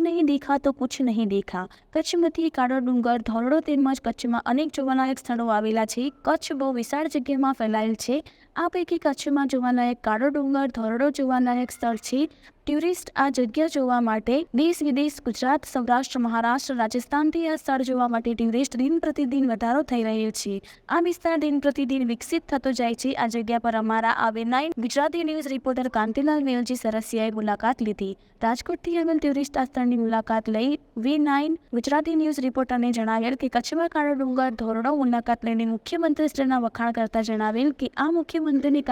નહીં દેખા તો કુછ નહીં દેખા. કચ્છમાંથી કાળો ડુંગર, ધોરડો તેમજ કચ્છમાં અનેક જોવાલાયક સ્થળો આવેલા છે. કચ્છ બહુ વિશાળ જગ્યામાં ફેલાયેલ છે. આ પૈકી કચ્છમાં જોવાલાયક કાળો ડુંગર, ધોરડો જોવાલાયક સ્થળ છે. ટુરિસ્ટ આ જગ્યા જોવા માટે દેશ વિદેશ, ગુજરાત, સૌરાષ્ટ્ર, મહારાષ્ટ્ર, રાજસ્થાનથી આ સ્થળ જોવા માટે ટુરિસ્ટ દિન પ્રતિદિન વધારો થઈ રહ્યો છે. આ વિસ્તાર દિન પ્રતિદિન વિકસિત થતો જાય છે. આ જગ્યા પર અમારા આવે nine Gujarati news reporter Kantilal Velji સરસિયાએ મુલાકાત લીધી. રાજકોટથી આવેલ ટુરિસ્ટ આ સ્થળની મુલાકાત લઈ વી નાઇન ગુજરાતી ન્યૂઝ રિપોર્ટરને જણાવેલ કે કચ્છમાં કાળો ડુંગર, ધોરડો મુલાકાત લઈને મુખ્યમંત્રીશ્રીના વખાણ કરતા જણાવેલ કે આ મુખ્યમંત્રીની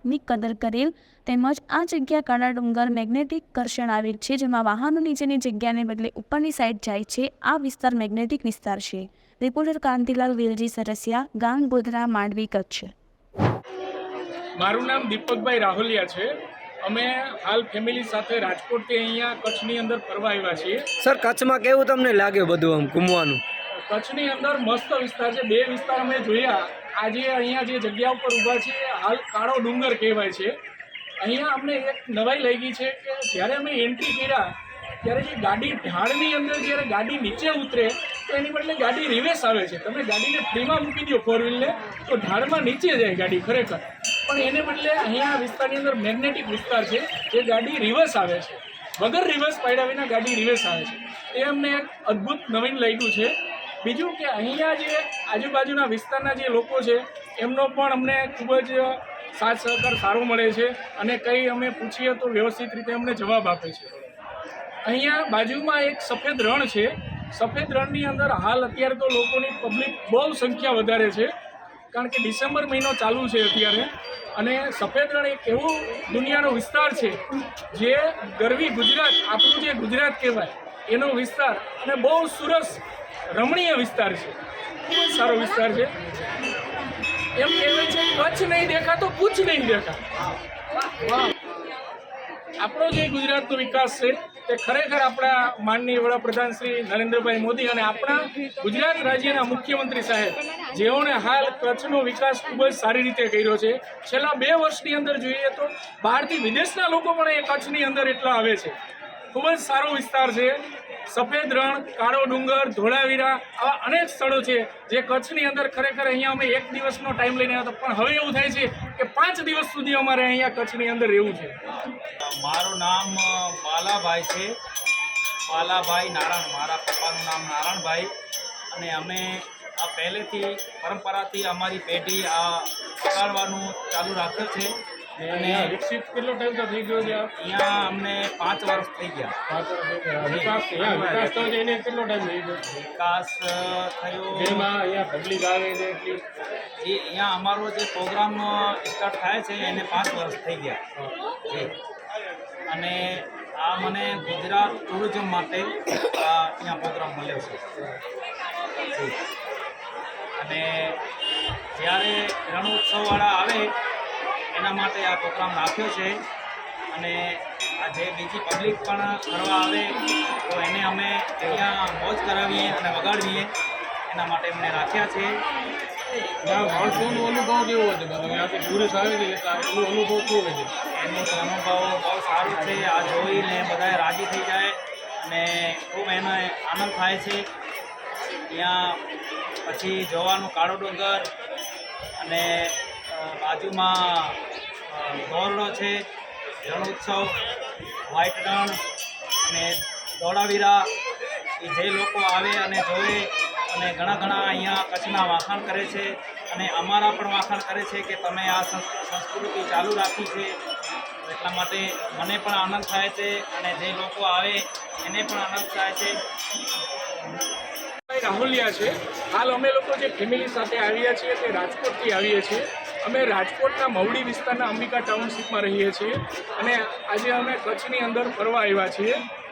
કામગીરીની કદર કરેલ તેમજ આ જગ્યા કાળા ડુંગર મેગ્નેટિક કર્ષણ આવેલ છે જેમાં વાહનો નીચેની જગ્યાને બદલે ઉપરની સાઈડ જાય છે. આ વિસ્તાર મેગ્નેટિક વિસ્તાર છે. રિપોર્ટર કાંતિલાલ વેલજી સરસિયા ગામ ગોધરા માંડવી કચ્છ. મારું નામ દીપકભાઈ રાહુલિયા છે. અમે હાલ ફેમિલી સાથે રાજકોટથી અહીંયા કચ્છની અંદર ફરવા આવ્યા છીએ. સર કચ્છમાં કેવું તમને લાગે બધું આમ ઘૂમવાનું? કચ્છની અંદર મસ્ત વિસ્તાર છે. બે વિસ્તાર અમે જોયા. આજે અહીંયા જે જગ્યા ઉપર ઊભા છે હાલ કાળો ડુંગર કહેવાય છે. અહીંયા અમને એક નવાઈ લાગી છે કે જ્યારે અમે એન્ટ્રી કર્યા, ત્યારે જે ગાડી ઢાળની અંદર જ્યારે ગાડી નીચે ઉતરે તો એની બદલે ગાડી રિવેસ આવે છે. તમે ગાડીને ફ્રીમાં મૂકી દો ફોર વ્હીલને તો ઢાળમાં નીચે જાય ગાડી ખરેખર. પણ એને બદલે અહીંયા વિસ્તારની અંદર મેગ્નેટિક વિસ્તાર છે, જે ગાડી રિવર્સ આવે છે. વગર રિવર્સ પાડ્યા વિના ગાડી રિવર્સ આવે છે. એ અમને એક અદ્ભુત નવીન લાગ્યું છે. બીજું કે અહીંયા જે આજુબાજુના વિસ્તારના જે લોકો છે, એમનો પણ અમને ખૂબ જ સાથ સહકાર સારો મળે છે અને કંઈ અમે પૂછીએ તો વ્યવસ્થિત રીતે અમને જવાબ આપે છે. અહીંયા બાજુમાં એક સફેદ રણ છે. સફેદ રણની અંદર હાલ અત્યારે તો લોકોની પબ્લિક બહુ સંખ્યા વધારે છે, કારણ કે ડિસેમ્બર મહિનો ચાલુ છે અત્યારે. અને સફેદ રણ એક એવો દુનિયાનો વિસ્તાર છે જે ગરવી ગુજરાત, આપણું જે ગુજરાત કહેવાય, એનો વિસ્તાર અને બહુ સરસ રમણીય વિસ્તાર છે. ખૂબ જ સારો વિસ્તાર છે. એમ કહેવાય છે, કચ્છ નહીં દેખાતો, પૂછ નહીં દેખા આપણો જે ગુજરાતનો વિકાસ છે, તે ખરેખર આપણા માનનીય વડાપ્રધાન શ્રી નરેન્દ્રભાઈ મોદી અને આપણા ગુજરાત રાજ્યના મુખ્યમંત્રી સાહેબ, જેઓને હાલ કચ્છનો વિકાસ ખૂબ જ સારી રીતે કર્યો છે. છેલ્લા બે વર્ષની અંદર જોઈએ તો બહારથી વિદેશના લોકો પણ એ કચ્છની અંદર એટલા આવે છે. ખૂબ જ સારો વિસ્તાર છે. સફેદ રણ, કાળો ડુંગર, ધોળાવીરા આવા અનેક સ્થળો છે જે કચ્છની અંદર ખરેખર અહીંયા અમે એક દિવસનો ટાઈમ લઈને આવ્યા હતા. પણ હવે એવું થાય છે કે પાંચ દિવસ સુધી અમારે અહીંયા કચ્છની અંદર રહેવું છે. મારું નામ બાલાભાઈ છે. બાલાભાઈ નારાયણ, મારા પપ્પાનું નામ નારાયણભાઈ. અને અમે આ પહેલેથી પરંપરાથી અમારી પેઢી આ પકડવાનું ચાલુ રાખ્યો છે. અને વિકસિત કેટલો ટાઈમ તો થઈ ગયો છે? અહીંયા અમને પાંચ વર્ષ થઈ ગયા. પાંચ વર્ષ વિકાસ વિકાસ થયો છે એને કેટલો ટાઈમ થઈ ગયો? વિકાસ થયો જેમાં અહીંયા પબ્લિક આવે છે એટલી? એ અહીંયા અમારો જે પ્રોગ્રામ સ્ટાર્ટ થાય છે એને પાંચ વર્ષ થઈ ગયા. અને આ મને ગુજરાત ટુરિઝમ માટે આ અહીંયા પ્રોગ્રામ મળ્યો છે. અને જ્યારે રણોત્સવવાળા આવે એના માટે આ પ્રોગ્રામ રાખ્યો છે. અને આ જે બીજી પબ્લિક પણ ફરવા આવે તો એને અમે અહીંયા મોજ કરાવીએ અને વગાડવીએ એના માટે અમને રાખ્યા છે. માણસોનો અનુભવ કેવો હતો? ત્યાંથી ટુરિસ્ટ આવે છે એનો અનુભવ કેવો છે એનો તો અનુભવ બહુ સારું છે. આ જોઈને બધાએ રાજી થઈ જાય અને ખૂબ એનો આનંદ થાય છે. ત્યાં પછી જોવાનું કાળો ડુંગર અને બાજુમાં અ, ધોરડો છે રણોત્સવ વ્હાઈટ રણ અને દોડાવીરા એ જે લોકો આવે અને જોવે અને ઘણા ઘણા અહીંયા કચ્છના વાખાણ કરે છે અને અમારા પણ વાખાણ કરે છે કે તમે આ સંસ્કૃતિ ચાલુ રાખી છે. એટલા માટે મને પણ આનંદ થાય છે અને જે લોકો આવે એને પણ આનંદ થાય છે. રાહુલિયા છે. હાલ અમે લોકો જે ફેમિલી સાથે આવ્યા છીએ તે રાજકોટથી આવીએ છીએ. અમે રાજકોટના મવડી વિસ્તારના અંબિકા ટાઉનશીપમાં રહીએ છીએ અને આજે અમે કચ્છની અંદર ફરવા આવ્યા છીએ.